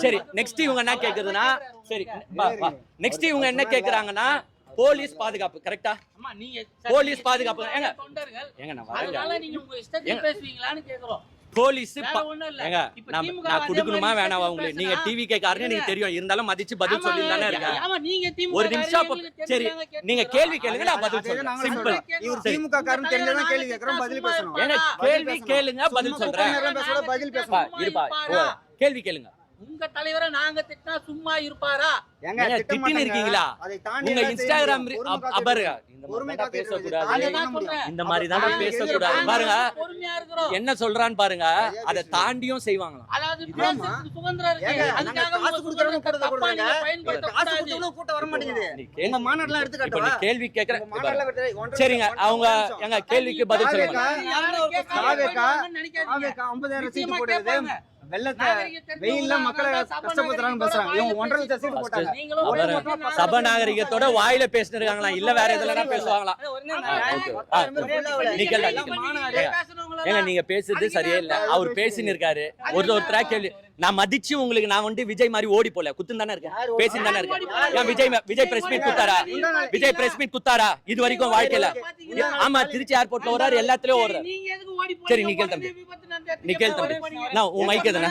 சரி. நெக்ஸ்ட் இவங்க என்ன கேக்குறதுன்னா சரி நெக்ஸ்ட் இவங்க என்ன கேக்குறாங்கன்னா போலீஸ் பாதுகாப்பு கரெக்டா போலீஸ் பாதுகாப்பு. ஏங்க. தொண்டர்கள். ஏங்க நான் அதனால நீங்க கேக்குறோம் போலீஸ். ஏங்க நான் கொடுக்கணுமா வேணாவா உங்களுக்கு? நீங்க டிவி கேக்காருன்னு எனக்கு தெரியும் இருந்தாலும் மதிச்சு பதில் சொல்லி தானே இருக்கேன் நீங்க ஒரு நிமிஷம் சரி நீங்க. கேள்வி கேளுங்க நான் பதில் சொல்றேன். நாங்களும் சிம்பிள். இவர் திமுக காரன் தெரிஞ்சதான் கேள்வி கேட்கறோம் பதில் பேசணும். ஏங்க கேள்வி கேளுங்க பதில் சொல்றேன். பதில் இருப்பா. கேள்வி கேளுங்க. உங்க தலைவரை நாங்க திட்டினா சும்மா இருப்பாரா? ஏங்க, ஏங்க, திட்ட திட்டின்னு. இருக்கீங்களா? அதை தாண்டி உங்க இன்ஸ்டாகிராம் காத்து இந்த பேசக்கூடாது. இந்த மாதிரி தானே பேசக்கூடாது. பாருங்க பொறுமையா இருக்கிறோம். என்ன சொல்றான்னு பாருங்க அதை. தாண்டியும் செய்வாங்களாம். அதாவது சுதந்திரம் இருக்கு. அதுக்காக கேள்வி- உங்க மாநாடுலாம் எடுத்து இப்ப நீ காட்டவா? கேள்வி கேக்குற உங்க மாநாடுல வெறும் ஒன்றரை- சரிங்க அவங்க. எங்க கேள்விக்கு பதில் சொல்லுங்க. யாரும் கேட்காம காவேக்கா, போயிடுவாங்கன்னு நினைக்காதீங்க. ஆவேக்கா, 50,000 சீட்டு நிச்சயமா போடுறது கேட்பாங்க. வெள்ளத்தை வெயில்ல மக்களை கஷ்டப்படுத்துறாங்கன்னு பேசுறாங்க இவங்க ஒன்றரை லட்சம் சீட்டு போட்டாங்க. சபநாகரிகத்தோட வாயில பேசினிருக்காங்களா இல்ல வேற எதுலனா பேசுவாங்களா. ஏங்க, நீங்க பேசுறது சரியே இல்ல. அவர் பேசின்னு. இருக்காரு ஒரு ஒருத்தரா கேள்வி. நான் மதிச்சு உங்களுக்கு நான் வந்து விஜய் மாதிரி ஓடி போல. குத்துன்னு தானே இருக்கேன். பேசின்னு தானே இருக்கேன். விஜய் விஜய் பிரஸ் மீட் குத்தாரா? விஜய் பிரஸ் மீட் குத்தாரா? இது வரைக்கும் வாழ்க்கையில. ஆமா திருச்சி ஏர்போர்ட்ல வராரு எல்லாத்துலயும் ஓடுறாரு. நீங்க எதுக்கு ஓடி போறீங்க? சரி, நீ கேளு தம்பி. உடனே விபத்து நடந்தா நீ கேளு தம்பி. நான் உன் மைக் எதுனா?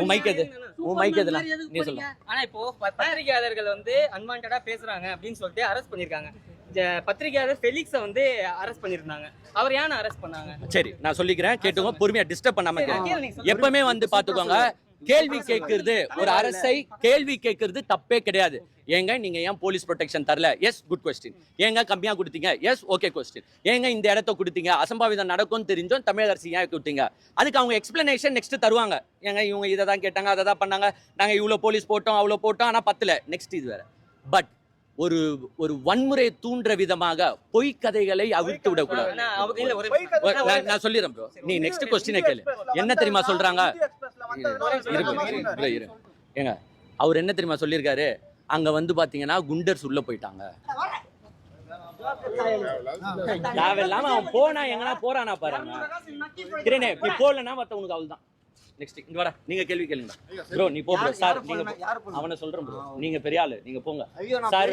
உன் மைக் எது? உன் மைக் எதுனா? நீ? சொல்லு. ஆனா இப்போ பத்திரிகையாளர்கள் வந்து அன்வான்டா பேசுறாங்க அப்படின்னு சொல்லிட்டு அரெஸ்ட் பண்ணிருக்காங்க. பத்திரிகையாளர் ஃபெலிக்ஸ வந்து அரெஸ்ட் பண்ணிருந்தாங்க அவர் ஏன் அரெஸ்ட் பண்ணாங்க? சரி நான் சொல்லிக்கிறேன் கேட்டுக்கோ பொறுமையா டிஸ்டர்ப் பண்ணாம. எப்பவுமே வந்து பாத்துக்கோங்க கேள்வி கேட்கறது ஒரு அரசை கேள்வி கேட்கறது தப்பே கிடையாது. ஏங்க நீங்க ஏன் போலீஸ் ப்ரொடெக்ஷன் தரல? எஸ் குட் கொஸ்டின் ஏங்க கம்மியா கொடுத்தீங்க? எஸ் ஓகே கொஸ்டின் ஏங்க இந்த இடத்த கொடுத்தீங்க? அசம்பாவிதம் நடக்கும்னு தெரிஞ்சும் தமிழக அரசு ஏன் கொடுத்தீங்க? அதுக்கு அவங்க எக்ஸ்பிளனேஷன் நெக்ஸ்ட் தருவாங்க. ஏங்க இவங்க இதை தான் கேட்டாங்க அதை தான் பண்ணாங்க. நாங்க இவ்வளோ போலீஸ் போட்டோம் அவ்வளோ போட்டோம் ஆனா பத்தல. நெக்ஸ்ட் இது வேற. பட் ஒரு ஒரு வன்முறை தூண்டுற விதமாக பொய் கதைகளை அவிழ்த்து விடக்கூடாது. நான் நான் சொல்லிடுறேன் ப்ரோ நீ நெக்ஸ்ட் கொஸ்டினை கேளு. என்ன தெரியுமா சொல்றாங்க? இரு. ஏங்க அவர் என்ன தெரியுமா சொல்லியிருக்காரு? அங்க வந்து பாத்தீங்கன்னா குண்டர்ஸ் உள்ள போயிட்டாங்க. தேவையில்லாம அவன் போனா எங்கனா போறானா பாருங்க. கிரணே நீ போடலன்னா மத்தவனுக்கு அவள் தான் நெக்ஸ்ட் இங்க வாடா. நீங்க கேள்வி கேளுங்க ப்ரோ நீ போ ப்ரோ சார் நீங்க? அவனை சொல்றேன் ப்ரோ நீங்க பெரிய ஆளு. நீங்க போங்க. சார்.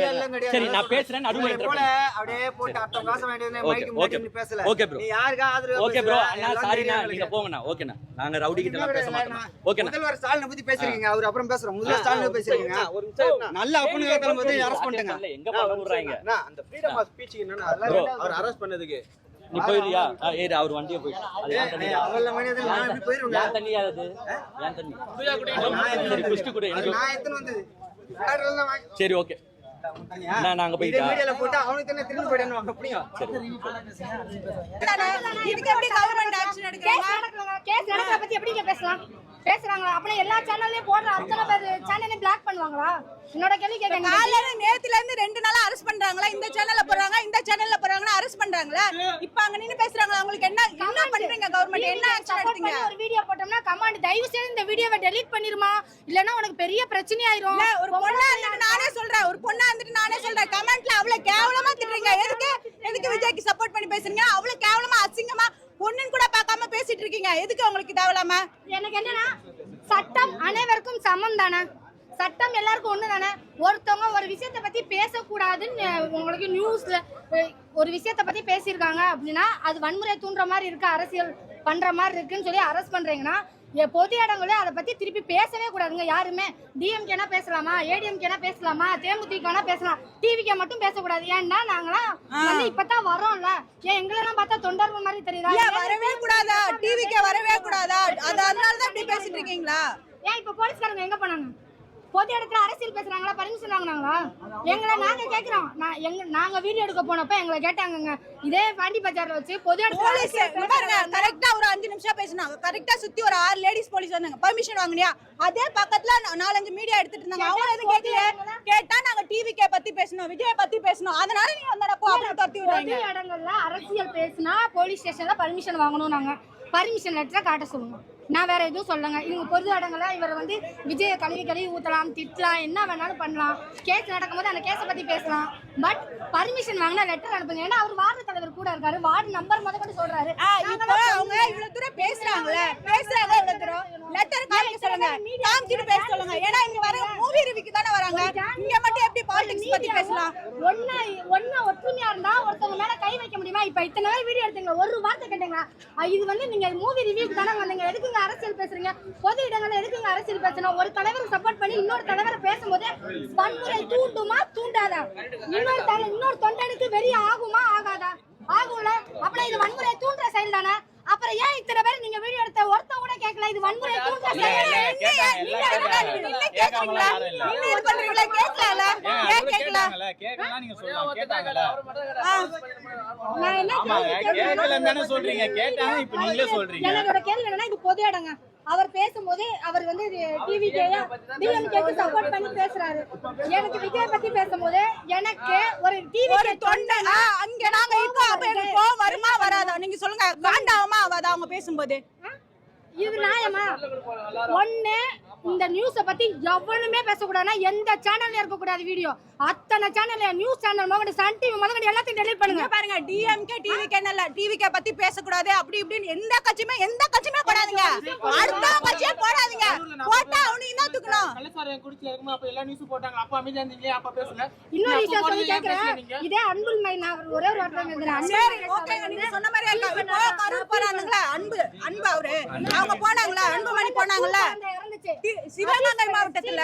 சரி நான் பேசுறேன் நடுவுல பண்ணு. அப்படியே போட்டு அத்தனை காசு மைக்கு ஓகே. முன்னாடி நீ பேசல. ஓகே ப்ரோ நீ யாருக்கு ஆதரவா ஓகே ப்ரோ? அண்ணா சாரிண்ணா நீங்க. போங்கண்ணா. ஓகேண்ணா நாங்க ரவுடி கிட்ட எல்லாம் பேச மாட்டோம். ஓகேண்ணா முதல்வர் ஸ்டாலினை பத்தி பேசுறீங்க. அவர் அப்புறம் பேசுறோம். முதல்வர் ஸ்டாலினை பேசுறீங்க. ஒரு நிமிஷம். நல்ல அப்பனு கேட்கும் போது அரெஸ்ட் பண்ணிட்டுங்க இல்ல, எங்க பண்ண விடுறாங்க அந்த freedom of speech என்னன்னா. அவர் arrest பண்ணதுக்கு. நீ ஆ, ஏறு அவர் வண்டியை போயிடு அது ஏன் தண்ணி ஏன் தண்ணி அது ஏன் தண்ணி குஷ்டி கூட எனக்கு நான் எத்தனை வந்தது கார்ல தான் வாங்கி- சரி ஓகே நான் நாங்க இதே பேசுறாங்களா? அப்புறம் எல்லா சேனல்லையும் போடுற அத்தனை பேர் சேனலையும் பிளாக் பண்ணுவாங்களா? என்னோட கேள்வி கேட்க காலையில நேத்துல இருந்து ரெண்டு நாளா அரெஸ்ட் பண்றாங்களா? இந்த சேனல்ல போறாங்க இந்த சேனல்ல போறாங்கன்னா அரெஸ்ட் பண்றாங்களா? இப்ப அங்க நின்னு பேசுறாங்களா? உங்களுக்கு என்ன என்ன பண்றீங்க கவர்மெண்ட் என்ன ஆக்ஷன் எடுத்தீங்க? ஒரு வீடியோ போட்டோம்னா கமாண்ட் தயவு செய்து இந்த வீடியோவை டெலீட் பண்ணிருமா? இல்லனா உனக்கு பெரிய பிரச்சனை ஆயிரும் ஒரு பொண்ணா இருந்துட்டு நானே சொல்றேன். ஒரு பொண்ணா இருந்துட்டு நானே சொல்றேன். கமெண்ட்ல அவ்வளவு கேவலமா திட்டுறீங்க. எதுக்கு எதுக்கு விஜய்க்கு சப்போர்ட் பண்ணி பேசுறீங்க? அவ்வளவு கேவலமா அசிங்கமா பொண்ணுன்னு கூட பார்க்காம பேசிட்டு இருக்கீங்க. எதுக்கு உங்களுக்கு தேவலாம எனக்கு என்னன்னா சட்டம் அனைவருக்கும் சமம் தானே. சட்டம் எல்லாருக்கும் ஒண்ணு தானே. ஒருத்தவங்க ஒரு விஷயத்தை பத்தி பேசக்கூடாதுன்னு உங்களுக்கு நியூஸ்ல ஒரு விஷயத்தை பத்தி பேசியிருக்காங்க அப்படின்னா அது வன்முறை தூண்டுற மாதிரி இருக்கு அரசியல் பண்ற மாதிரி இருக்குன்னு சொல்லி அரெஸ்ட் பண்றீங்கன்னா எ- பொது இடங்கள அதை பத்தி திருப்பி பேசவே கூடாதுங்க. யாருமே டிஎம்கேனா பேசலாமா? ஏடிஎம்கேனா பேசலாமா? தேமுதிகனா பேசலாம். டிவிக்கே மட்டும் பேசக்கூடாது. ஏன்னா நாங்களாம் வந்து இப்பதான் வரோம்ல ஏன் எங்களெல்லாம் பார்த்தா தொண்டர்கள் மாதிரி தெரியுதா? இல்ல வரவே கூடாதா? டிவிக்கு வரவே கூடாதா? அது அதனால தான் இப்படி பேசிட்டு இருக்கீங்களா? ஏன் இப்ப போலீஸ்காரங்க எங்க போனாங்க? பொது இடத்துல அரசியல் பேசுறாங்களா பர்மிஷன் வாங்குனாங்களா? எங்களை நாங்க கேக்குறோம். நான் எங்க நாங்க வீடியோ எடுக்க போனப்ப எங்களை கேட்டாங்கங்க. இதே பாண்டி பஜார்ல வச்சு பொது இடத்துல. கரெக்டா ஒரு அஞ்சு நிமிஷம் பேசினாங்க. கரெக்டா சுத்தி ஒரு ஆறு லேடிஸ் போலீஸ் வந்தாங்க. பெர்மிஷன் வாங்குனியா? அதே பக்கத்துல நாலஞ்சு மீடியா எடுத்துட்டு இருந்தாங்க. அவங்க எதுவும் கேட்கல கேட்டா நாங்க டிவி கே பத்தி பேசணும் விஜய் பத்தி பேசணும். அதனால நீங்க வந்தடப்போ அப்படி துரத்தி பொது விடுறீங்க இடங்கள்ல அரசியல் பேசினா போலீஸ் ஸ்டேஷன்ல பர்மிஷன் வாங்கணும் நாங்க பர்மிஷன் லெட்டரை காட்ட சொல்லுங்க. நான் வேற எதுவும் சொல்லுங்க இவங்க பொது இடங்கள இவர் வந்து விஜய கழுவி கழுவி ஊத்தலாம் திட்டலாம் என்ன வேணாலும் பண்ணலாம். கேஸ் நடக்கும்போது அந்த கேஸை பத்தி பேசலாம். பட் பர்மிஷன் வாங்கினா லெட்டர் அனுப்புங்க. ஏன்னா அவர் வார்டு தலைவர் கூட இருக்காரு. வார்டு நம்பர் முத கொண்டு சொல்றாரு. அவங்க இவ்வளவு தூரம் பேசுறாங்கல்ல. பேசுறாங்க இவ்வளவு தூரம். லெட்டர் காமிக்க சொல்லுங்க. காமிச்சிட்டு பேச சொல்லுங்க. ஏன்னா இங்க வர மூவி ரிவ்யூக்கு தானே வராங்க. இங்க மட்டும் எப்படி பாலிடிக்ஸ் பத்தி பேசலாம்? ஒன்னா ஒன்னா ஒற்றுமையா இருந்தா ஒருத்தவங்க மேல கை வைக்க முடியுமா இப்ப இத்தனை நாள் வீடியோ எடுத்தீங்க ஒரு வார்த்தை கேட்டீங்க அஹ் இது வந்து நீங்க மூவி ரிவ்யூக்கு தானே வந்தீங்க. எதுக்குங்க அரசியல் பேசுறீங்க? பொது இடங்கள்ல எதுக்குங்க அரசியல் பேசணும்? ஒரு தலைவர் சப்போர்ட் பண்ணி இன்னொரு தலைவரை பேசும்போது வன்முறை தூண்டுமா தூண்டாதா? இன்னொரு தலை இன்னொரு தொண்டனுக்கு வெறி ஆகுமா ஆகாதா? ஆகும்ல. அப்புறம் இது வன்முறை தூண்டுற செயல் தானே? அப்புறம் ஏன் இத்தனை பேர் நீங்க வீடியோ எடுத்த ஒருத்த கூட கேட்கல? இது வன்முறை தூண்டுற செயல் என்னோட கேள்வி என்னன்னா இது பொது இடங்க. அவர் பேசும்போது அவர் வந்து டிவி டிஎம்கேக்கு சப்போர்ட் பண்ணி பேசுறாரு. எனக்கு விஜய் பத்தி பேசும்போது எனக்கு ஒரு டிவி ஒரு தொண்டை. ஆ, அங்க நாங்க இருக்கோம் அப்ப எங்களுக்கு கோவம் வருமா வராதா? நீங்க சொல்லுங்க. காண்டாவமா ஆகாதா அவங்க பேசும்போது? இது நியாயமா? ஒண்ணு இந்த நியூஸ பத்தி எவனுமே பேசக்கூடாதுன்னா எந்த சேனல்ல இருக்க கூடாது வீடியோ அத்தனை சேனல்ல நியூஸ் சேனல் முதல்ல சன் டிவி முதல்ல எல்லாத்தையும் டெலீட் இங்க பண்ணுங்க. பாருங்க டிஎம்கே டிவிகே இல்ல டிவிகே பத்தி பேசக்கூடாது அப்படி இப்படின்னு எந்த கட்சியுமே எந்த கட்சியுமே போடாதீங்க. அடுத்த கட்சியே போடாதீங்க. போட்டா அவனுக்கு என்ன தூக்கணும்? கள்ளச்சாராயம் குடிச்சு இருக்குமா? அப்ப எல்லா நியூஸ் போட்டாங்க அப்ப அமைதியா இருந்தீங்க அப்ப பேசல இன்னொரு விஷயம் சொல்லி கேக்குறேன்? இதே அன்புல் மை நான் ஒரு- ஒரே ஒரு வார்த்தை கேக்குறேன். அன்புல் சரி மகேஷ் ஓகேங்க அவர் நீங்க வந்து சொன்ன மாதிரி இப்போ கரூர் போனானுங்களா அன்பு அன்பு அவரு. அவங்க போனாங்களா? அந்த இறந்துச்சு தி- சிவகங்கை மாவட்டத்துல